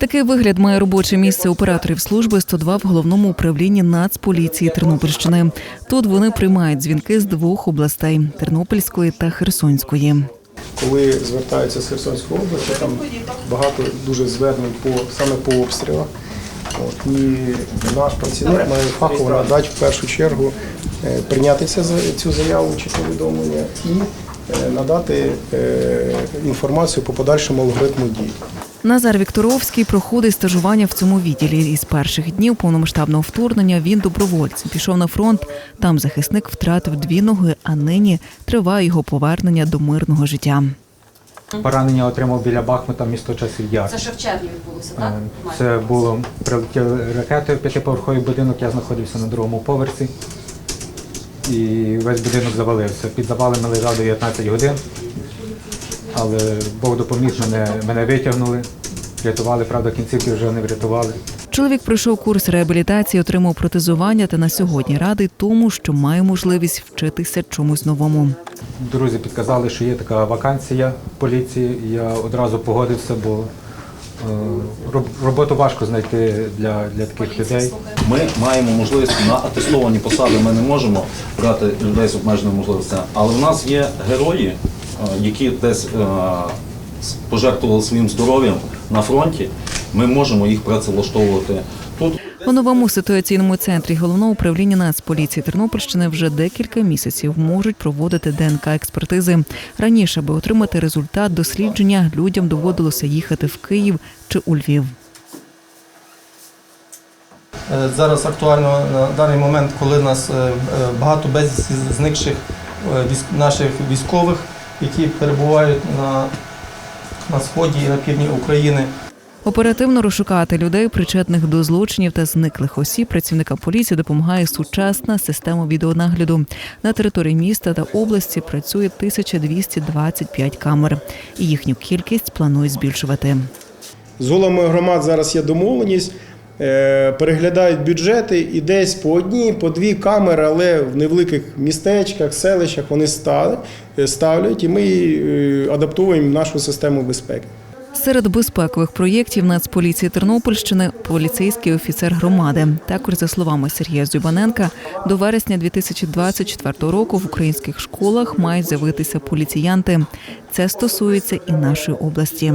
Такий вигляд має робоче місце операторів служби 102 в головному управлінні Нацполіції Тернопільщини. Тут вони приймають дзвінки з двох областей Тернопільської та Херсонської. Коли звертаються з Херсонської області, там багато дуже звернень по саме по обстрілах. От, і наш працівник має фахово надати в першу чергу е, прийняти за- цю заяву чи повідомлення і надати е, інформацію по подальшому алгоритму дій. Назар Вікторовський проходить стажування в цьому відділі. Із перших днів повномасштабного вторгнення він добровольцем пішов на фронт. Там захисник втратив дві ноги, а нині триває його повернення до мирного життя. Поранення отримав біля Бахмута, місто часів яр. Це ще в червні відбулося, так? Е, Це було прилетіли ракети в п'ятиповерховий будинок. Я знаходився на другому поверсі. І весь будинок завалився. Під завалами лежав 19 годин. Але Бог допоміг мене, мене витягнули, врятували, правда, кінцівки вже не врятували. Чоловік пройшов курс реабілітації, отримав протезування та на сьогодні радий тому, що має можливість вчитися чомусь новому. Друзі підказали, що є така вакансія в поліції. Я одразу погодився, бо роботу важко знайти для, для таких людей. Ми маємо можливість на атестовані посади. Ми не можемо брати людей з обмеженими можливостями. Але в нас є герої, е, які десь е, пожертвували своїм здоров'ям на фронті. Ми можемо їх працевлаштовувати тут. У новому ситуаційному центрі головного управління Нацполіції Тернопільщини вже декілька місяців можуть проводити ДНК експертизи. Раніше, аби отримати результат дослідження, людям доводилося їхати в Київ чи у Львів. Е, Зараз актуально на даний момент, коли у нас е, е, багато безвісті зникших наших військових, які перебувають на, на сході і на півдні України. Оперативно розшукати людей, причетних до злочинів та зниклих осіб, працівникам поліції допомагає сучасна система відеонагляду. На території міста та області працює 1225 камер, і їхню кількість планують збільшувати. З головами громад зараз є домовленість, е, переглядають бюджети і десь по одній, по дві камери, але в невеликих містечках, селищах вони е, ставлять, і ми е, адаптуємо нашу систему безпеки. Серед безпекових проєктів Нацполіції Тернопільщини поліцейський офіцер громади. Також, за словами Сергія Зюбаненка, до вересня 2024 року в українських школах мають з'явитися поліціянти. Це стосується і нашої області.